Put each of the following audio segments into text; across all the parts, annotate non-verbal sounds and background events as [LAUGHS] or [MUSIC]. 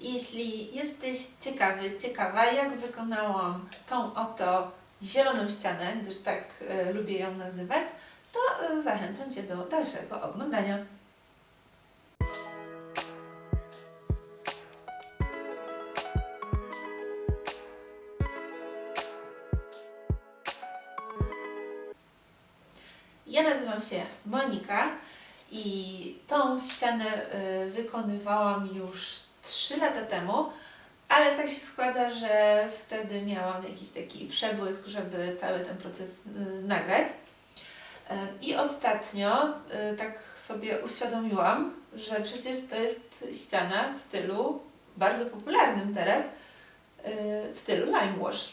Jeśli jesteś ciekawy, ciekawa, jak wykonałam tą oto zieloną ścianę, gdyż tak e, lubię ją nazywać, to e, zachęcam Cię do dalszego oglądania. Ja nazywam się Monika i tą ścianę y, wykonywałam już 3 lata temu, ale tak się składa, że wtedy miałam jakiś taki przebłysk, żeby cały ten proces y, nagrać. Y, I ostatnio y, tak sobie uświadomiłam, że przecież to jest ściana w stylu bardzo popularnym teraz, w stylu lime wash. [LAUGHS]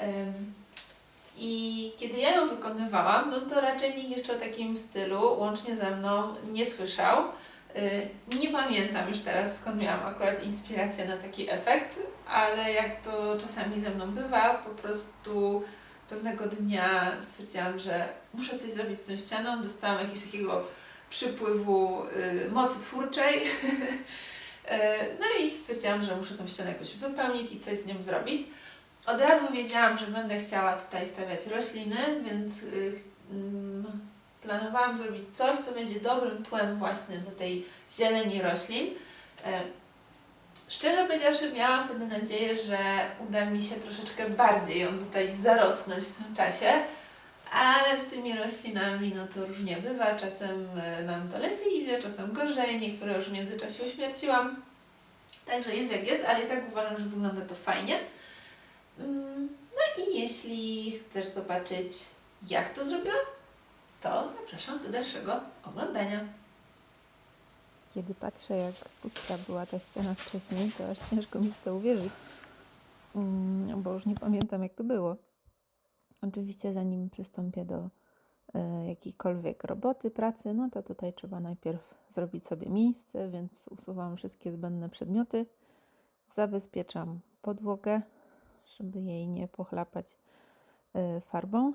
Ym, i kiedy ja ją wykonywałam, no to raczej nikt jeszcze o takim stylu łącznie ze mną nie słyszał. Y, Nie pamiętam już teraz skąd miałam akurat inspirację na taki efekt, ale jak to czasami ze mną bywa, po prostu pewnego dnia stwierdziłam, że muszę coś zrobić z tą ścianą. Dostałam jakiegoś takiego przypływu y, mocy twórczej. [LAUGHS] Y, No i stwierdziłam, że muszę tą ścianę jakoś wypełnić i coś z nią zrobić. Od razu wiedziałam, że będę chciała tutaj stawiać rośliny, więc mm, planowałam zrobić coś, co będzie dobrym tłem właśnie do tej zieleni roślin. E, Szczerze powiedziawszy, miałam wtedy nadzieję, że uda mi się troszeczkę bardziej ją tutaj zarosnąć w tym czasie, ale z tymi roślinami no to różnie bywa. Czasem e, nam to lepiej idzie, czasem gorzej. Niektóre już w międzyczasie uśmierciłam. Także jest jak jest, ale i tak uważam, że wygląda to fajnie. Mm, No i jeśli chcesz zobaczyć, jak to zrobiłam, to zapraszam do dalszego oglądania. Kiedy patrzę, jak pusta była ta ściana wcześniej, to aż ciężko mi w to uwierzyć, Mm, bo już nie pamiętam, jak to było. Oczywiście, zanim przystąpię do e, jakiejkolwiek roboty, pracy, no to tutaj trzeba najpierw zrobić sobie miejsce, więc usuwam wszystkie zbędne przedmioty, zabezpieczam podłogę, żeby jej nie pochlapać e, farbą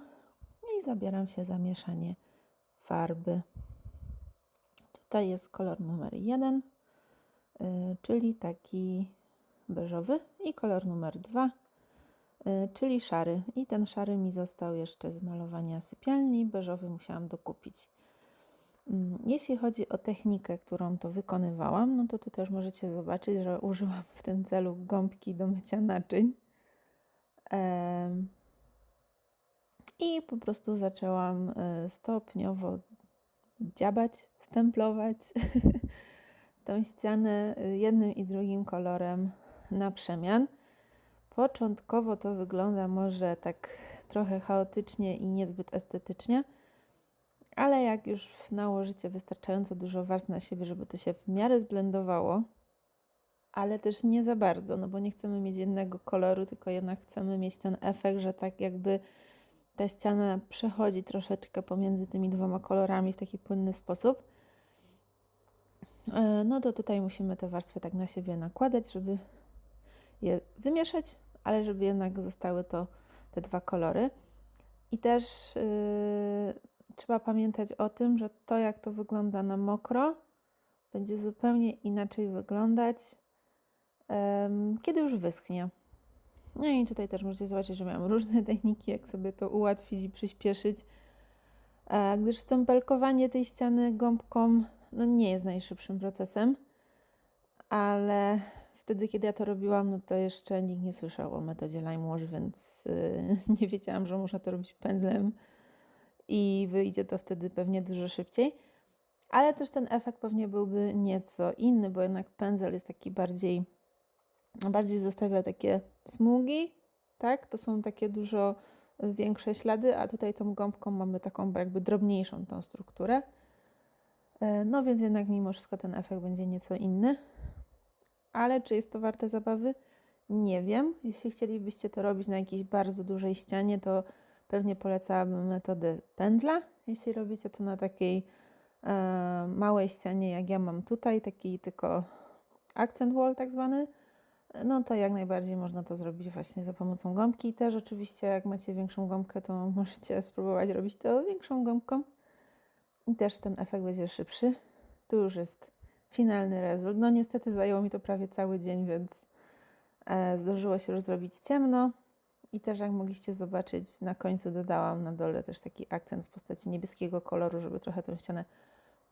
i zabieram się za mieszanie farby. Tutaj jest kolor numer jeden, y, czyli taki beżowy i kolor numer dwa, y, czyli szary. I ten szary mi został jeszcze z malowania sypialni, beżowy musiałam dokupić. Mm, Jeśli chodzi o technikę, którą to wykonywałam, no to tu też możecie zobaczyć, że użyłam w tym celu gąbki do mycia naczyń. Em, I po prostu zaczęłam y, stopniowo dziabać, stemplować [LAUGHS] tą ścianę y, jednym i drugim kolorem na przemian. Początkowo to wygląda może tak trochę chaotycznie i niezbyt estetycznie, ale jak już nałożycie wystarczająco dużo warstw na siebie, żeby to się w miarę zblendowało, ale też nie za bardzo, no bo nie chcemy mieć jednego koloru, tylko jednak chcemy mieć ten efekt, że tak jakby ta ściana przechodzi troszeczkę pomiędzy tymi dwoma kolorami w taki płynny sposób. E, No to tutaj musimy te warstwy tak na siebie nakładać, żeby je wymieszać, ale żeby jednak zostały to te dwa kolory. I też yy, trzeba pamiętać o tym, że to jak to wygląda na mokro, będzie zupełnie inaczej wyglądać, em, kiedy już wyschnie. No i tutaj też możecie zobaczyć, że miałam [LAUGHS] różne techniki, jak sobie to ułatwić i przyspieszyć, e, gdyż stempelkowanie tej ściany gąbką no, nie jest najszybszym procesem, ale wtedy, kiedy ja to robiłam, no to jeszcze nikt nie słyszał o metodzie Lime Wash, więc y, [LAUGHS] nie wiedziałam, że można to robić pędzlem i wyjdzie to wtedy pewnie dużo szybciej. Ale też ten efekt pewnie byłby nieco inny, bo jednak pędzel jest taki bardziej, bardziej zostawia takie smugi, tak? To są takie dużo większe ślady, a tutaj tą gąbką mamy taką jakby drobniejszą tą strukturę. E, No więc jednak mimo wszystko ten efekt będzie nieco inny. Ale czy jest to warte zabawy? Nie wiem. Jeśli chcielibyście to robić na jakiejś bardzo dużej ścianie, to pewnie polecałabym metodę pędzla. Jeśli robicie to na takiej e, małej ścianie, jak ja mam tutaj, taki tylko accent wall tak zwany, no to jak najbardziej można to zrobić właśnie za pomocą gąbki. Też oczywiście jak macie większą gąbkę, to [LAUGHS] możecie spróbować robić to większą gąbką. I też ten efekt będzie szybszy. Tu już jest finalny rezultat. No niestety zajęło mi to prawie cały dzień, więc e, zdążyło się już zrobić ciemno. I też jak mogliście zobaczyć, na końcu dodałam na dole też taki akcent w postaci niebieskiego koloru, żeby trochę tę ścianę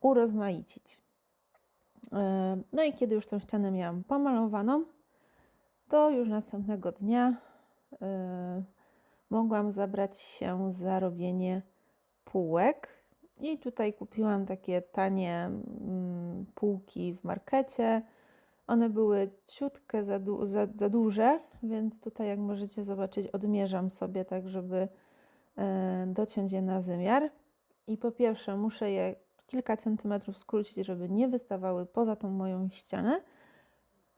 urozmaicić. E, No i kiedy już tę ścianę miałam pomalowaną, to już następnego dnia e, mogłam zabrać się za robienie półek. I tutaj kupiłam takie tanie mm, półki w markecie. One były ciutkę za, du- za, za duże, więc tutaj, jak możecie zobaczyć, odmierzam sobie tak, żeby e, dociąć je na wymiar. I po pierwsze, muszę je kilka centymetrów skrócić, żeby nie wystawały poza tą moją ścianę.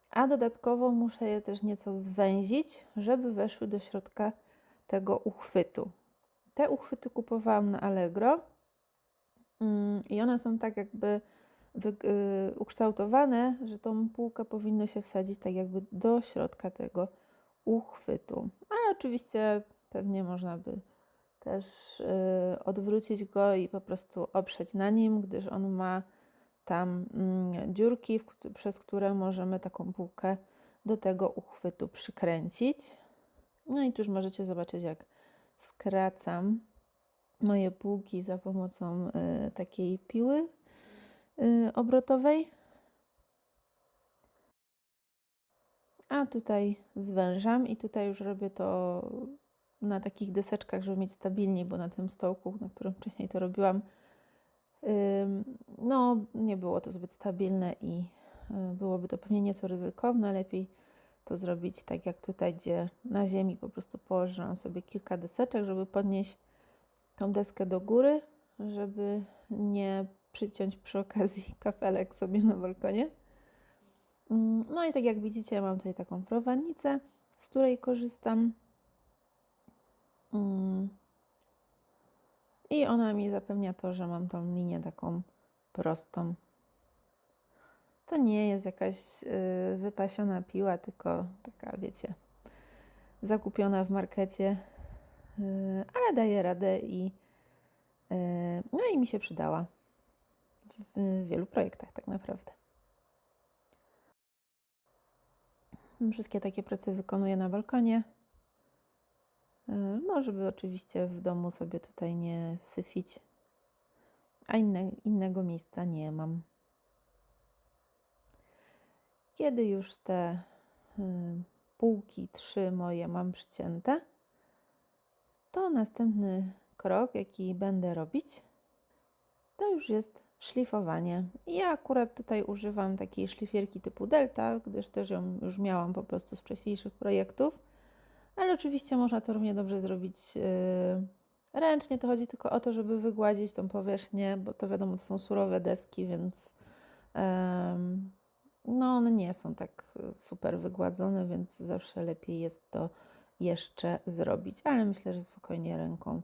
A dodatkowo muszę je też nieco zwęzić, żeby weszły do środka tego uchwytu. Te uchwyty kupowałam na Allegro mm, i one są tak jakby y, ukształtowane, że tą półkę powinno się wsadzić tak jakby do środka tego uchwytu. Ale oczywiście pewnie można by też y, odwrócić go i po prostu oprzeć na nim, gdyż on ma tam mm, dziurki, przez które możemy taką półkę do tego uchwytu przykręcić. No i tu już możecie zobaczyć, jak skracam moje półki za pomocą y, takiej piły y, obrotowej. A tutaj zwężam i tutaj już robię to na takich deseczkach, żeby mieć stabilniej, bo na tym stołku, na którym wcześniej to robiłam, no nie było to zbyt stabilne i y, byłoby to pewnie nieco ryzykowne. Lepiej to zrobić tak jak tutaj, gdzie na ziemi po prostu położyłam sobie kilka deseczek, żeby podnieść tą deskę do góry, żeby nie przyciąć przy okazji [LAUGHS] kafelek sobie na balkonie. Mm, No i tak jak widzicie, mam tutaj taką prowadnicę, z której korzystam. I ona mi zapewnia to, że mam tą linię taką prostą. To nie jest jakaś y, wypasiona piła, tylko taka, wiecie, zakupiona w markecie, y, ale daje radę i y, no i mi się przydała w, w wielu projektach tak naprawdę. Wszystkie takie prace wykonuję na balkonie. Y, No, żeby oczywiście w domu sobie tutaj nie syfić, a inne, innego miejsca nie mam. Kiedy już te y, półki, trzy moje mam przycięte, to następny krok, jaki będę robić, to już jest szlifowanie. Ja akurat tutaj używam takiej szlifierki typu Delta, gdyż też ją już miałam po prostu z wcześniejszych projektów, ale oczywiście można to równie dobrze zrobić yy, ręcznie. To chodzi tylko o to, żeby wygładzić tą powierzchnię, bo to wiadomo, to są surowe deski, więc no one nie są tak super wygładzone, więc zawsze lepiej jest to jeszcze zrobić, ale myślę, że spokojnie ręką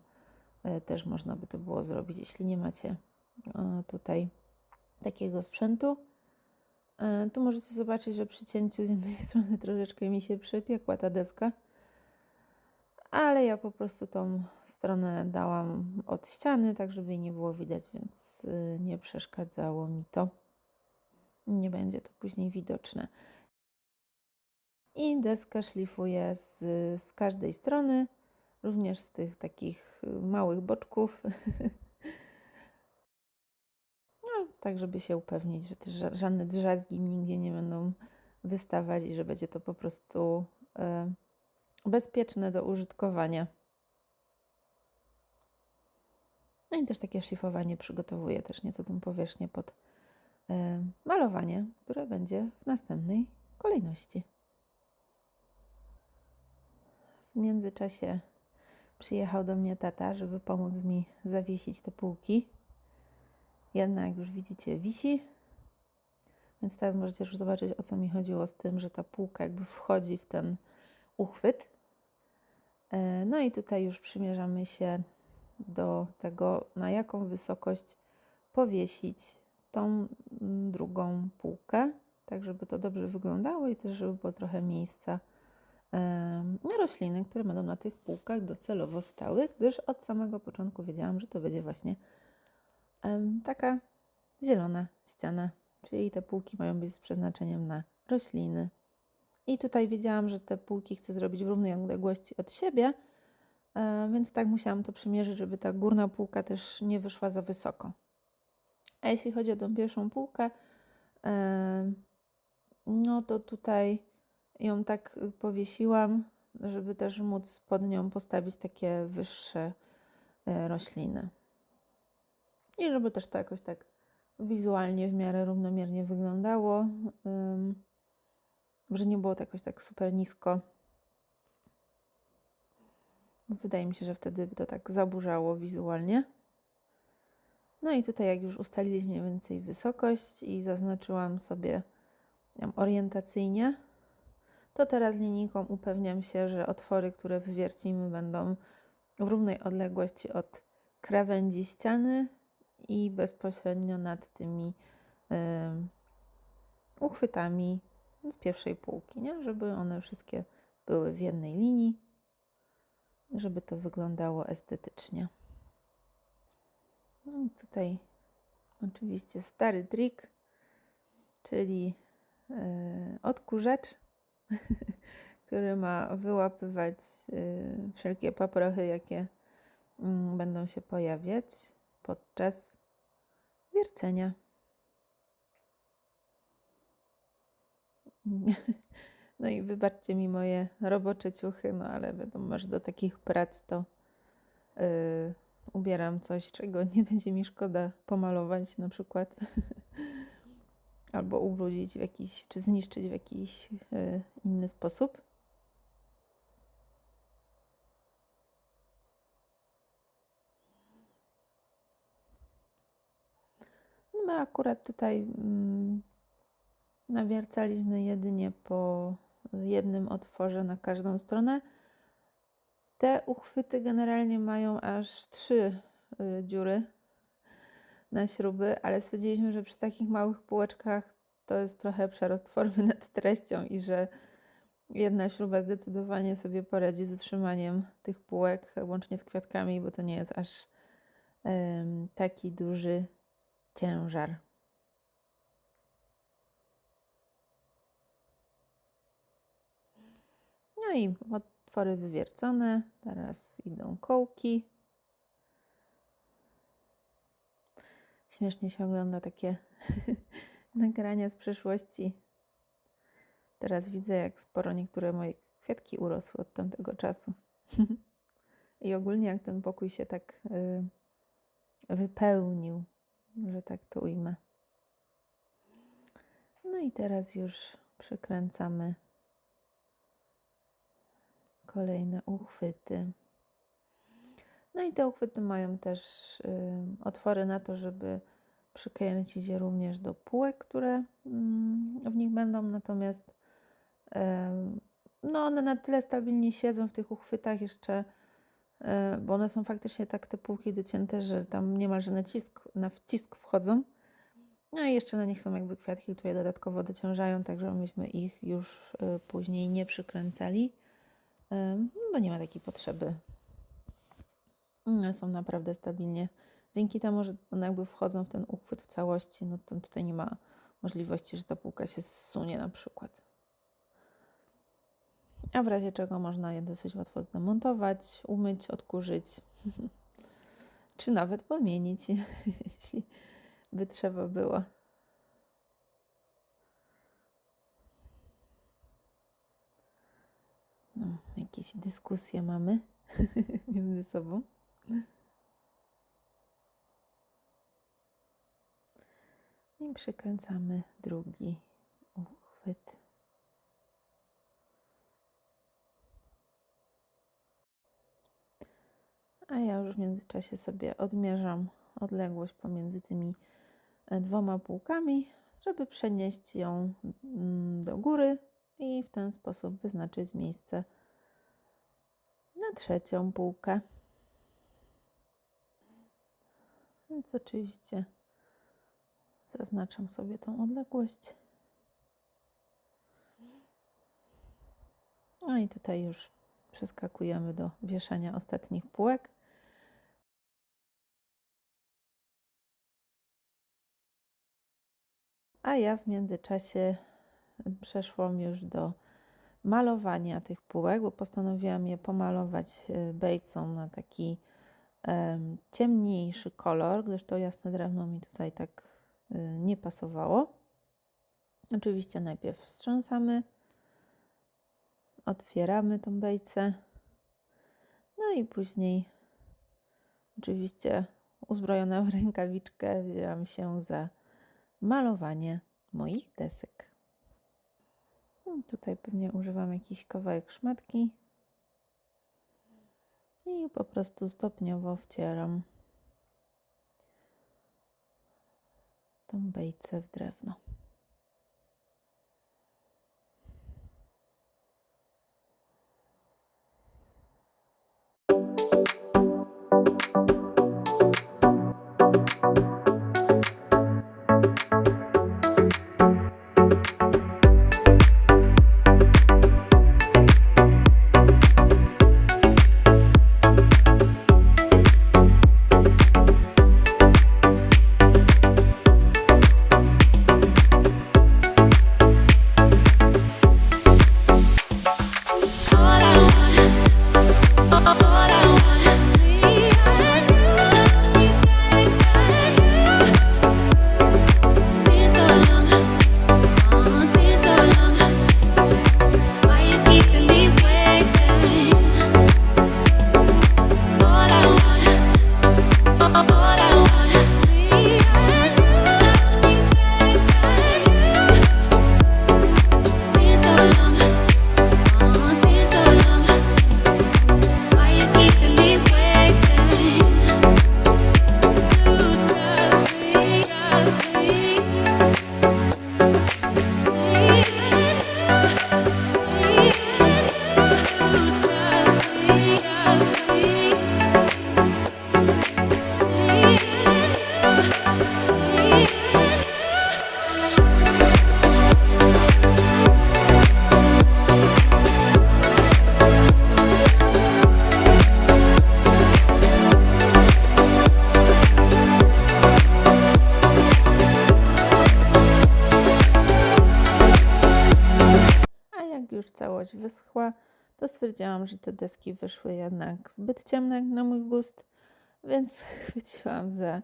e, też można by to było zrobić, jeśli nie macie e, tutaj takiego sprzętu. Tu możecie zobaczyć, że przy cięciu z jednej [LAUGHS] strony troszeczkę mi się przepiekła ta deska, ale ja po prostu tą stronę dałam od ściany, tak żeby jej nie było widać, więc y, nie przeszkadzało mi to. Nie będzie to później widoczne. I deskę szlifuję z, z każdej strony, również z tych takich y, małych boczków. [LAUGHS] No, tak, żeby się upewnić, że też ża- żadne drzazgi nigdzie nie będą wystawać i że będzie to po prostu e, bezpieczne do użytkowania. No i też takie szlifowanie przygotowuję też nieco tą powierzchnię pod e, malowanie, które będzie w następnej kolejności. W międzyczasie przyjechał do mnie tata, żeby pomóc mi zawiesić te półki. Jedna, jak już widzicie, wisi. Więc teraz możecie już zobaczyć, o co mi chodziło z tym, że ta półka jakby wchodzi w ten uchwyt. E, No i tutaj już przymierzamy się do tego, na jaką wysokość powiesić tą drugą półkę, tak żeby to dobrze wyglądało i też żeby było trochę miejsca em, na rośliny, które będą na tych półkach docelowo stały, gdyż od samego początku wiedziałam, że to będzie właśnie taka zielona ściana czyli te półki mają być z przeznaczeniem na rośliny. I tutaj wiedziałam, że te półki chcę zrobić w równej odległości od siebie, e, więc tak musiałam to przymierzyć, żeby ta górna półka też nie wyszła za wysoko. A jeśli chodzi o tą pierwszą półkę, e, no to tutaj ją tak powiesiłam, żeby też móc pod nią postawić takie wyższe e, rośliny. I żeby też to jakoś tak wizualnie w miarę równomiernie wyglądało, ym, że nie było to jakoś tak super nisko. Wydaje mi się, że wtedy by to tak zaburzało wizualnie. No i tutaj jak już ustaliliśmy mniej więcej wysokość i zaznaczyłam sobie orientacyjnie, to teraz linijką upewniam się, że otwory, które wywiercimy będą w równej odległości od krawędzi ściany i bezpośrednio nad tymi uchwytami z pierwszej półki, nie? żeby one wszystkie były w jednej linii, żeby to wyglądało estetycznie. No tutaj oczywiście stary trik, czyli e, odkurzacz, [LAUGHS] który ma wyłapywać e, wszelkie paprochy, jakie mm, będą się pojawiać podczas wiercenia. [LAUGHS] No i wybaczcie mi moje robocze ciuchy, no ale wiadomo, że do takich prac to yy, ubieram coś, czego [LAUGHS] nie będzie mi szkoda pomalować na przykład. [LAUGHS] Albo ubrudzić w jakiś, czy zniszczyć w jakiś yy, inny sposób. My akurat tutaj mm, nawiercaliśmy jedynie po jednym otworze na każdą stronę. Te uchwyty generalnie mają aż trzy y, dziury na śruby, ale stwierdziliśmy, że przy takich małych półeczkach to jest trochę przerost formy nad treścią i że jedna śruba zdecydowanie sobie poradzi z utrzymaniem tych półek, łącznie z kwiatkami, bo to nie jest aż taki duży ciężar. No i otwory wywiercone. Teraz idą kołki. Śmiesznie się ogląda takie [LAUGHS] nagrania z przeszłości. Teraz widzę, jak sporo niektóre moje kwiatki urosły od tamtego czasu. [LAUGHS] I ogólnie jak ten pokój się tak y, wypełnił, że tak to ujmę. No i teraz już przykręcamy kolejne uchwyty. No i te uchwyty mają też y, otwory na to, żeby przykręcić je również do półek, które mm, w nich będą, natomiast no one na tyle stabilnie siedzą w tych uchwytach jeszcze, y, bo one są faktycznie tak te półki docięte, że tam niemalże nacisk, na wcisk wchodzą. No i jeszcze na nich są jakby kwiatki, które dodatkowo dociążają, także myśmy ich już y, później nie przykręcali bo nie ma takiej potrzeby. Są naprawdę stabilnie. Dzięki temu, że one jakby wchodzą w ten uchwyt w całości, no to tutaj nie ma możliwości, że ta półka się zsunie na przykład. A w razie czego można je dosyć łatwo zdemontować, umyć, odkurzyć, [LAUGHS] czy nawet podmienić, [LAUGHS] jeśli by trzeba było. Jakieś dyskusje mamy [LAUGHS] między sobą. I przykręcamy drugi uchwyt. A ja już w międzyczasie sobie odmierzam odległość pomiędzy tymi e, dwoma półkami, żeby przenieść ją mm, do góry i w ten sposób wyznaczyć miejsce trzecią półkę. Więc oczywiście zaznaczam sobie tą odległość. No i tutaj już przeskakujemy do wieszania ostatnich półek. A ja w międzyczasie przeszłam już do malowania tych półek, bo postanowiłam je pomalować y, bejcą na taki em, ciemniejszy kolor, gdyż to jasne drewno mi tutaj tak y, nie pasowało. Oczywiście najpierw wstrząsamy, otwieramy tą bejcę, no i później oczywiście uzbrojona [LAUGHS] w rękawiczkę wzięłam się za malowanie moich desek. Mm, Tutaj pewnie używam jakiś kawałek szmatki i po prostu stopniowo wcieram tą bejcę w drewno. Wyschła, to stwierdziłam, że te deski wyszły jednak zbyt ciemne na mój gust, więc [LAUGHS] chwyciłam za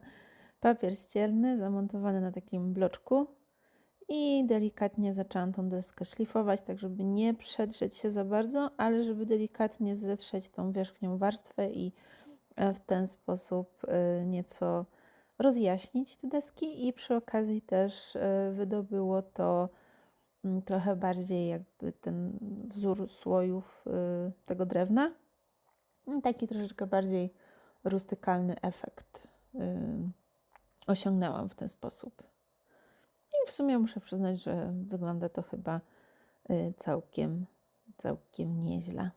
papier ścierny zamontowany na takim bloczku i delikatnie zaczęłam tą deskę szlifować, tak żeby nie przedrzeć się za bardzo, ale żeby delikatnie zetrzeć tą wierzchnią warstwę i e, w ten sposób e, nieco rozjaśnić te deski i przy okazji też e, wydobyło to trochę bardziej jakby ten wzór słojów y, tego drewna. Mm, Taki troszeczkę bardziej rustykalny efekt y, osiągnęłam w ten sposób. I w sumie muszę przyznać, że wygląda to chyba y, całkiem, całkiem nieźle.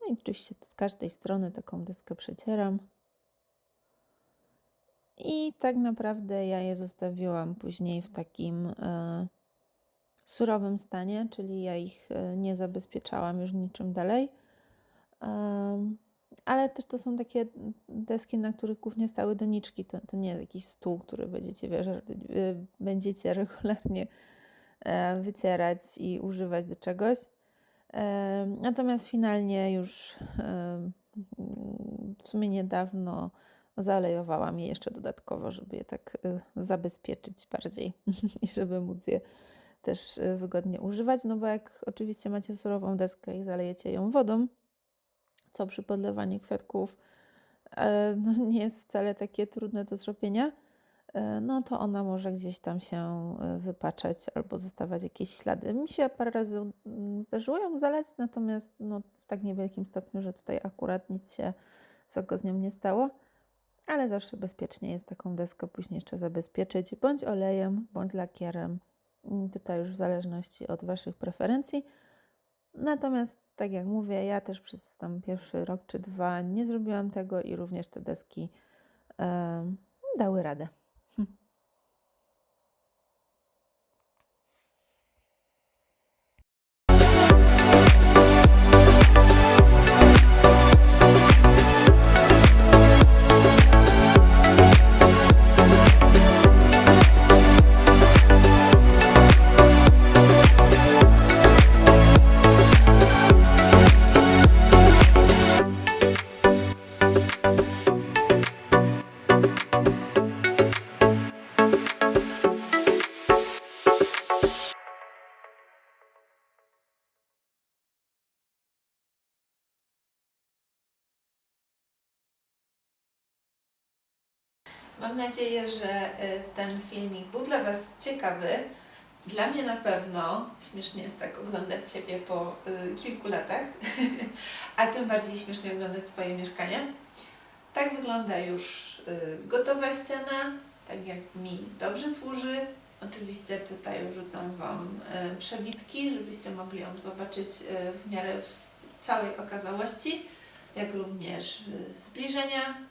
No i oczywiście z każdej strony taką deskę przecieram. I tak naprawdę ja je zostawiłam później w takim e, surowym stanie, czyli ja ich e, nie zabezpieczałam już niczym dalej. Em, ale też to są takie deski, na których głównie stały doniczki. To, to nie jest jakiś stół, który będziecie, wiesz, e, będziecie regularnie e, wycierać i używać do czegoś. Em, Natomiast finalnie już em, w sumie niedawno zalejowałam je jeszcze dodatkowo, żeby je tak y, zabezpieczyć bardziej [LAUGHS] i żeby móc je też y, wygodnie używać. No bo jak oczywiście macie surową deskę i zalejecie ją wodą, co przy podlewaniu kwiatków e, [LAUGHS] no, nie jest wcale takie trudne do zrobienia, e, no to ona może gdzieś tam się e, wypaczać albo zostawać jakieś ślady. Mi się parę razy mm, zdarzyło ją zalać, natomiast no, w tak niewielkim stopniu, że tutaj akurat nic się z nią nie stało. Ale zawsze bezpiecznie jest taką deskę później jeszcze zabezpieczyć bądź olejem, bądź lakierem. Mm, Tutaj już w zależności od Waszych preferencji. Natomiast, tak jak mówię, ja też przez tam pierwszy rok czy dwa nie zrobiłam tego i również te deski dały radę. Mam nadzieję, że y, ten filmik był dla Was ciekawy. Dla mnie na pewno śmiesznie jest tak oglądać siebie po y, kilku latach, [LAUGHS] a tym bardziej śmiesznie oglądać swoje mieszkanie. Tak wygląda już y, gotowa ściana, tak jak mi dobrze służy. Oczywiście tutaj wrzucam Wam y, przebitki, żebyście mogli ją zobaczyć y, w miarę w całej okazałości, jak również y, zbliżenia.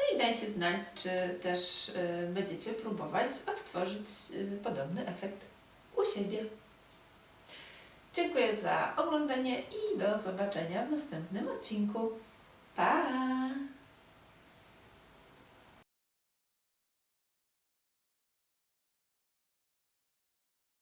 No i dajcie znać, czy też y, będziecie próbować odtworzyć y, podobny efekt u siebie. Dziękuję za oglądanie i do zobaczenia w następnym odcinku. Pa!